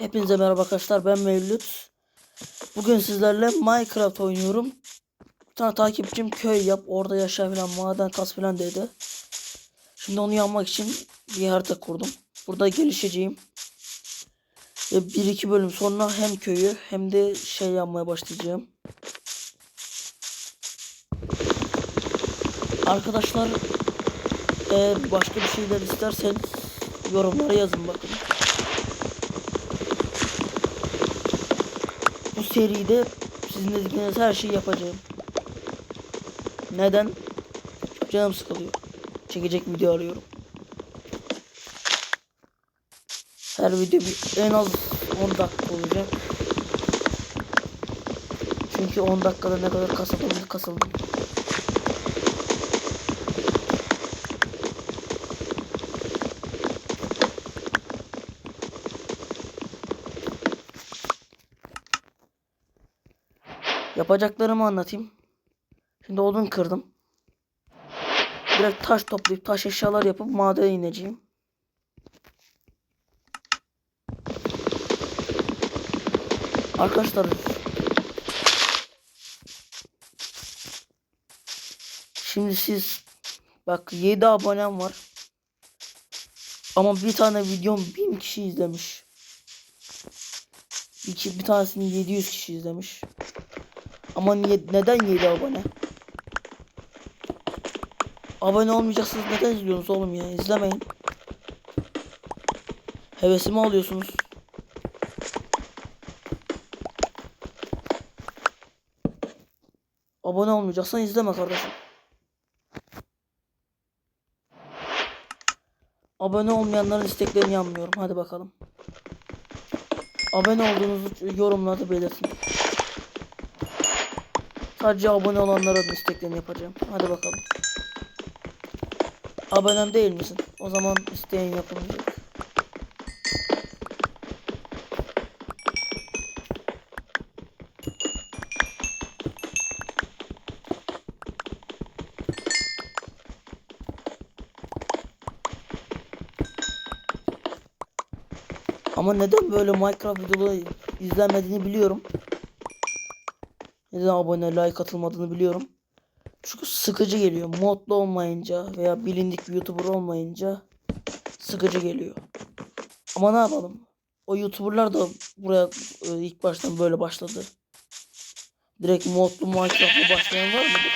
Hepinize merhaba arkadaşlar ben Mevlüt. Bugün sizlerle Minecraft oynuyorum. Bir tane takipçim köy yap orada yaşa falan maden kas falan dedi. Şimdi onu yapmak için bir harita kurdum. Burada gelişeceğim. Ve bir iki bölüm sonra hem köyü hem de şey yapmaya başlayacağım. Arkadaşlar eğer başka bir şeyler isterseniz yorumlara yazın bakın. Seride sizin dediğiniz her şeyi yapacağım. Neden? Canım sıkılıyor. Çekecek video arıyorum. Her video bir, en az 10 dakika olacak. Çünkü 10 dakikada ne kadar kasıldım kasıldım. Yapacaklarımı anlatayım. Şimdi odun kırdım. Direkt taş toplayıp taş eşyalar yapıp madene ineceğim. Arkadaşlar Şimdi siz bak 7 abonem var. Ama bir tane videom 1000 kişi izlemiş. İki, bir tanesini 700 kişi izlemiş. Ama niye, neden 7 abone? Abone olmayacaksınız neden izliyorsunuz oğlum ya izlemeyin. Hevesimi alıyorsunuz. Abone olmayacaksan izleme kardeşim. Abone olmayanların isteklerini yanmıyorum. Hadi bakalım. Abone olduğunuzu yorumlarda belirtin. Sadece abone olanların isteklerini yapacağım. Hadi bakalım. Abonem değil misin? O zaman isteğin yapılmayacak. Ama neden böyle Minecraft videoları izlenmediğini biliyorum. Neden abone like atılmadığını biliyorum. Çünkü sıkıcı geliyor. Modlu olmayınca veya bilindik bir YouTuber olmayınca sıkıcı geliyor. Ama ne yapalım? O YouTuber'lar da buraya e, ilk baştan böyle başladı. Direkt modlu Minecraft'la başlayan var mıdır?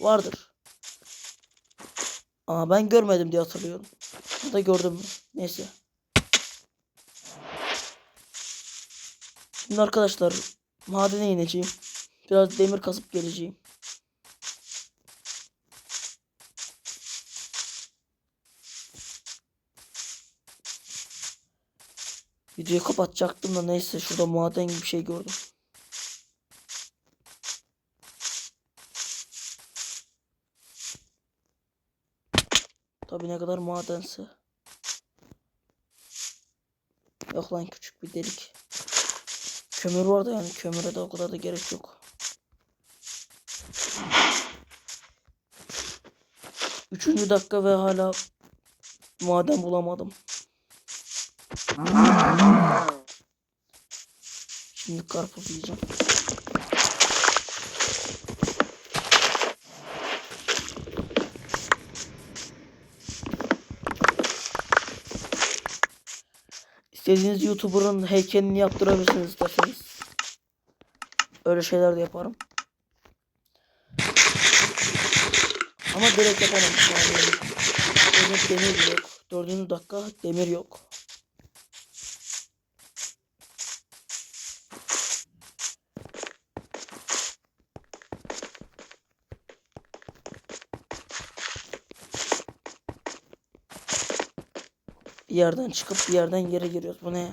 Vardır. Aa ben görmedim diye hatırlıyorum. Ya da gördüm mü? Neyse. Şimdi arkadaşlar madene ineceğim. Biraz demir kasıp geleceğim. Videoyu kapatacaktım da neyse şurada maden gibi bir şey gördüm. Tabi ne kadar madense. Yok lan küçük bir delik. Kömür var da yani kömüre de o kadar da gerek yok. Üçüncü dakika ve hala maden bulamadım. Şimdi karpuz yiyeceğim. İstediğiniz YouTuber'ın heykelini yaptırabilirsiniz isterseniz. Öyle şeyler de yaparım. Ama direkt yapamam. Yani demir, yok. Dördüncü dakika demir yok. Bir yerden çıkıp bir yerden yere giriyoruz. Bu ne ya?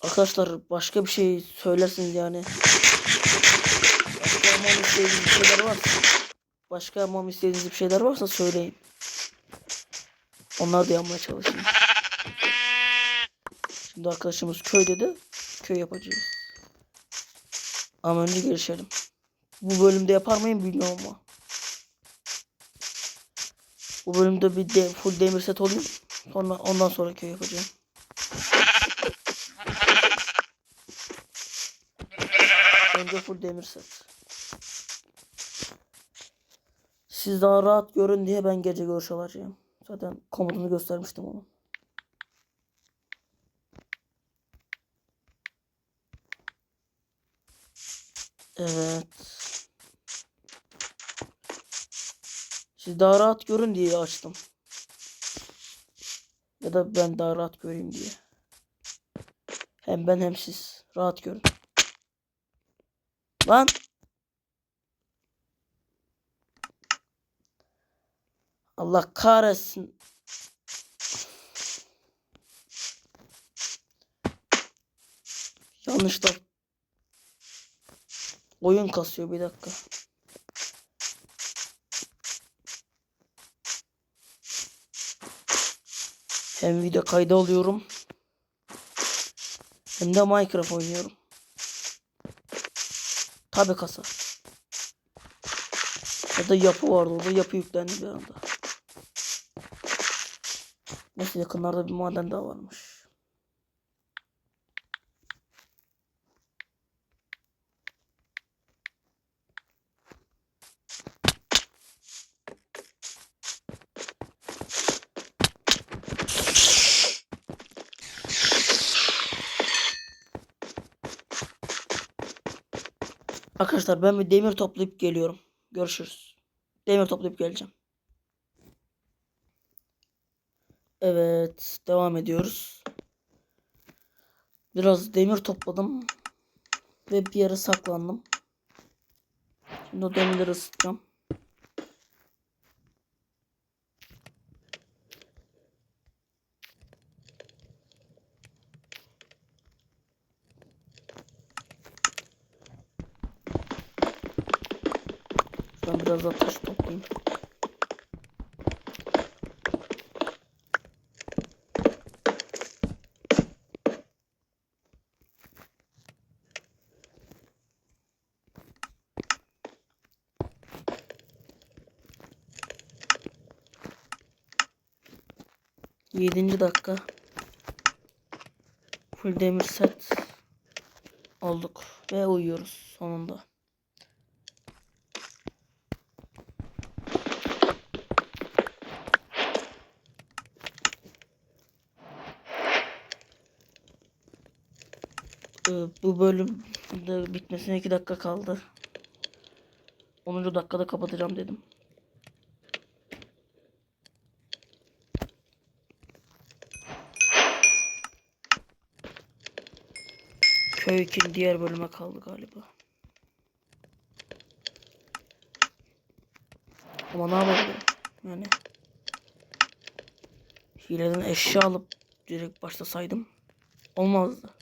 Arkadaşlar başka bir şey söylersiniz yani. Başka yapmamı istediğiniz bir şeyler varsa başka yapmamı istediğiniz bir şeyler varsa söyleyin. Onlar da yapmaya çalışayım. Şimdi arkadaşımız köyde de köy yapacağız. Ama önce görüşelim. Bu bölümde yapar mıyım bilmiyorum ama. Bu bölümde bir de full demir set olayım. Sonra ondan sonra köy yapacağım. Önce full demir set. Siz daha rahat görün diye ben gece görüş alacağım. Zaten komutunu göstermiştim onu. Evet. Siz daha rahat görün diye açtım. Ya da ben daha rahat göreyim diye. Hem ben hem siz rahat görün. Lan. Allah kahretsin. Yanlışla oyun kasıyor bir dakika. Hem video kaydı alıyorum. Hem de Minecraft oynuyorum. Tabi kasa. Ya da yapı vardı orada yapı yüklendi bir anda. Neyse yakınlarda bir maden daha varmış. Arkadaşlar ben bir demir toplayıp geliyorum. Görüşürüz. Demir toplayıp geleceğim. Evet, devam ediyoruz. Biraz demir topladım ve bir yere saklandım. Şimdi o demirleri ısıtacağım. Ben biraz da toplayayım. Yedinci dakika. Full demir set olduk ve uyuyoruz sonunda. Bu bölüm de bitmesine 2 dakika kaldı. 10. dakikada kapatacağım dedim. Köy 2'nin diğer bölüme kaldı galiba. Ama ne yapabilirim? Yani hileden eşya alıp direkt başlasaydım olmazdı.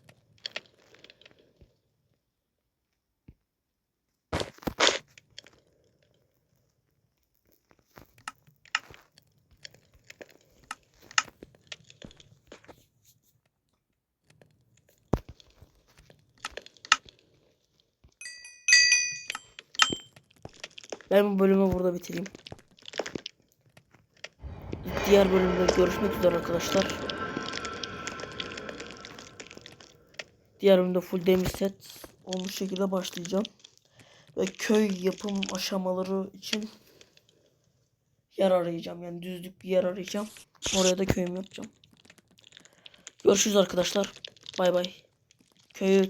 Ben bu bölümü burada bitireyim. Diğer bölümde görüşmek üzere arkadaşlar. Diğer bölümde full demir set olmuş şekilde başlayacağım. Ve köy yapım aşamaları için yer arayacağım. Yani düzlük bir yer arayacağım. Oraya da köyümü yapacağım. Görüşürüz arkadaşlar. Bay bay. Köyü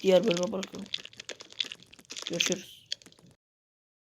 diğer bölüme bırakalım. Görüşürüz.